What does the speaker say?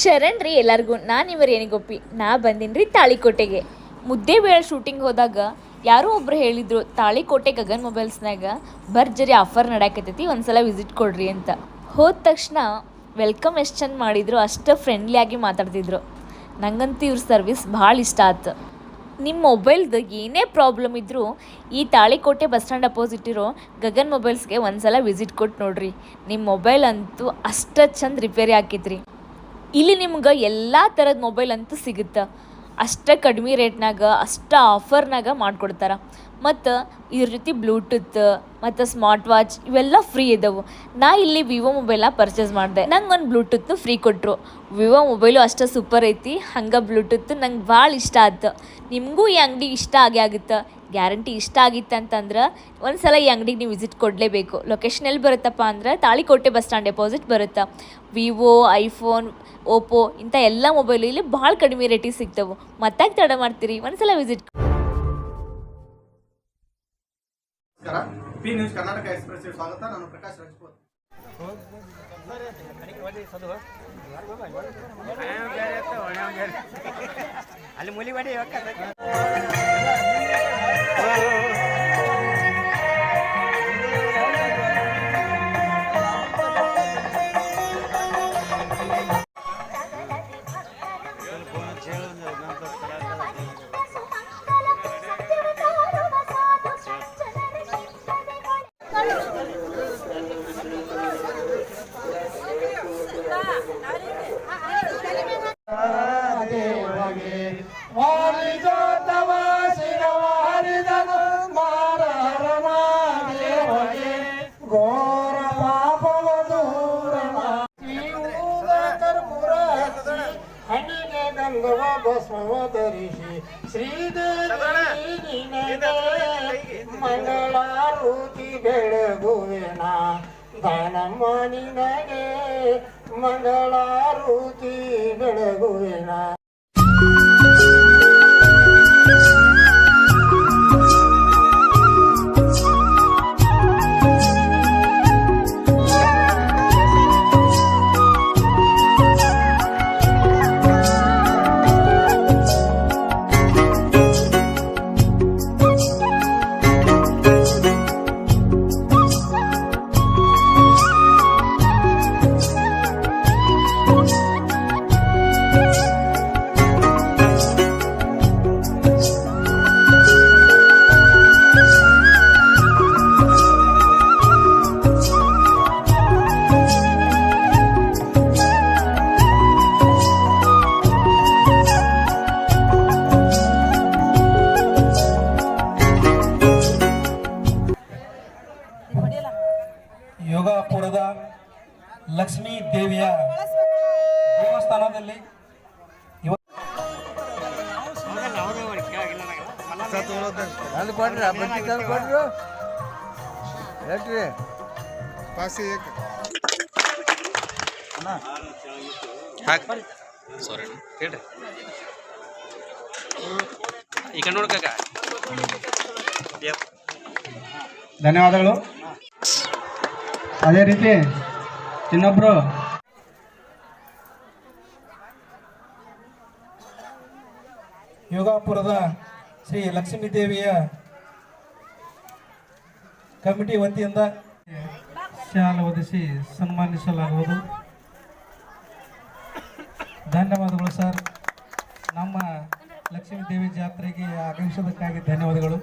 ಶರಣ್ ರೀ ಎಲ್ಲರಿಗೂ, ನಾನು ಇವರು ಏನಿಗೊಪ್ಪಿ ನಾ ಬಂದೀನಿ ರೀ ತಾಳಿಕೋಟೆಗೆ. ಮುದ್ದೆ ಬೇಳೆ ಶೂಟಿಂಗ್ ಹೋದಾಗ ಯಾರೋ ಒಬ್ರು ಹೇಳಿದ್ರು, ತಾಳಿಕೋಟೆ ಗಗನ್ ಮೊಬೈಲ್ಸ್ನಾಗ ಭರ್ಜರಿ ಆಫರ್ ನಡಾಕತ್ತೈತಿ ಒಂದು ಸಲ ವಿಸಿಟ್ ಕೊಡ್ರಿ ಅಂತ. ಹೋದ ತಕ್ಷಣ ವೆಲ್ಕಮ್ ಎಷ್ಟು ಚಂದ ಮಾಡಿದ್ರು, ಅಷ್ಟು ಫ್ರೆಂಡ್ಲಿಯಾಗಿ ಮಾತಾಡ್ತಿದ್ರು. ನಂಗಂತೂ ಇವ್ರ ಸರ್ವಿಸ್ ಭಾಳ ಇಷ್ಟ ಆಯ್ತು ನಿಮ್ಮ ಮೊಬೈಲ್ದು ಏನೇ ಪ್ರಾಬ್ಲಮ್ ಇದ್ದರೂ ಈ ತಾಳಿಕೋಟೆ ಬಸ್ ಸ್ಟ್ಯಾಂಡ್ ಅಪೋಸಿಟ್ ಇರೋ ಗಗನ್ ಮೊಬೈಲ್ಸ್ಗೆ ಒಂದ್ಸಲ ವಿಸಿಟ್ ಕೊಟ್ಟು ನೋಡ್ರಿ. ನಿಮ್ಮ ಮೊಬೈಲ್ ಅಂತೂ ಅಷ್ಟು ಚಂದ ರಿಪೇರಿ ಆಕೈತ್ರಿ ಇಲ್ಲಿ ನಿಮ್ಗೆ ಎಲ್ಲ ಥರದ ಮೊಬೈಲ್ ಅಂತೂ ಸಿಗುತ್ತೆ. ಅಷ್ಟೇ ಕಡಿಮೆ ರೇಟ್ನಾಗ ಅಷ್ಟ ಆಫರ್ನಾಗ ಮಾಡಿಕೊಡ್ತಾರೆ. ಮತ್ತು ಇದ್ರ ಜೊತೆ ಬ್ಲೂಟೂತ್ ಮತ್ತು ಸ್ಮಾರ್ಟ್ ವಾಚ್ ಇವೆಲ್ಲ ಫ್ರೀ ಇದಾವೆ. ನಾ ಇಲ್ಲಿ ವಿವೋ ಮೊಬೈಲ ಪರ್ಚೇಸ್ ಮಾಡಿದೆ. ನಂಗೆ ಒಂದು ಬ್ಲೂಟೂತ್ ಫ್ರೀ ಕೊಟ್ಟರು ವಿವೋ ಮೊಬೈಲು ಅಷ್ಟೇ ಸೂಪರ್ ಐತಿ. ಹಂಗೆ ಬ್ಲೂಟೂತ್ ನಂಗೆ ಭಾಳ ಇಷ್ಟ ಆಯ್ತು ನಿಮಗೂ ಈ ಅಂಗಡಿ ಇಷ್ಟ ಆಗೇ ಆಗುತ್ತೆ. ಗ್ಯಾರಂಟಿ ಇಷ್ಟ ಆಗಿತ್ತು ಅಂತಂದ್ರೆ ಒಂದು ಸಲ ಈ ಅಂಗಡಿಗೆ ನೀವು ವಿಸಿಟ್ ಕೊಡಲೇಬೇಕು. ಲೊಕೇಶನ್ ಎಲ್ಲಿ ಬರುತ್ತಪ್ಪ ಅಂದ್ರೆ ತಾಳಿಕೋಟೆ ಬಸ್ ಸ್ಟ್ಯಾಂಡ್ ಡೆಪಾಸಿಟ್ ಬರುತ್ತೆ. ವಿವೋ ಐಫೋನ್ ಓಪೋ ಇಂಥ ಎಲ್ಲ ಮೊಬೈಲು ಇಲ್ಲಿ ಭಾಳ ಕಡಿಮೆ ರೇಟಿಗೆ ಸಿಗ್ತವೆ. ಮತ್ತಾಗಿ ತಡ ಮಾಡ್ತೀರಿ? ಒಂದು ಸಲ ವಿಸಿಟ್ ನಮಸ್ಕಾರ. ಪಿ ನ್ಯೂಸ್ ಕರ್ನಾಟಕ ಎಕ್ಸ್ಪ್ರೆಸ್ ಸ್ವಾಗತ. ನಾನು ಪ್ರಕಾಶ್ ರಾಜ್ಪೂತ್. ಅಲ್ಲಿ ಮುಲಿ ಬಡಿ ಘೋರ ಪಾಪವ ದೂರ ಹಣ್ಣಿಗೆ ಗಂಧವ ಭಸ್ಮವ ಧರಿಸಿ ಶ್ರೀದೇವಿ ನಿನಗೆ ಮಂಗಳಾರೂತಿ ಬೆಳಗುವೆನ ದಾನಮ್ಮ ನಿನಗೆ ಮಂಗಳಾರೂತಿ ಬೆಳಗುವೆನ. ಯೋಗಾಪುರದ ಲಕ್ಷ್ಮೀ ದೇವಿಯ ದೇವಸ್ಥಾನದಲ್ಲಿ ಅಲ್ಲಿ ಅದೇ ರೀತಿ ಇನ್ನೊಬ್ರು. ಯೋಗಾಪುರದ ಶ್ರೀ ಲಕ್ಷ್ಮೀ ದೇವಿಯ ಕಮಿಟಿ ವತಿಯಿಂದ ಶಾಲೆ ಒದಿಸಿ ಸನ್ಮಾನಿಸಲಾಗುವುದು. ಧನ್ಯವಾದಗಳು ಸರ್. ನಮ್ಮ ಲಕ್ಷ್ಮೀ ದೇವಿ ಜಾತ್ರೆಗೆ ಆಗಮಿಸೋದಕ್ಕಾಗಿ ಧನ್ಯವಾದಗಳು.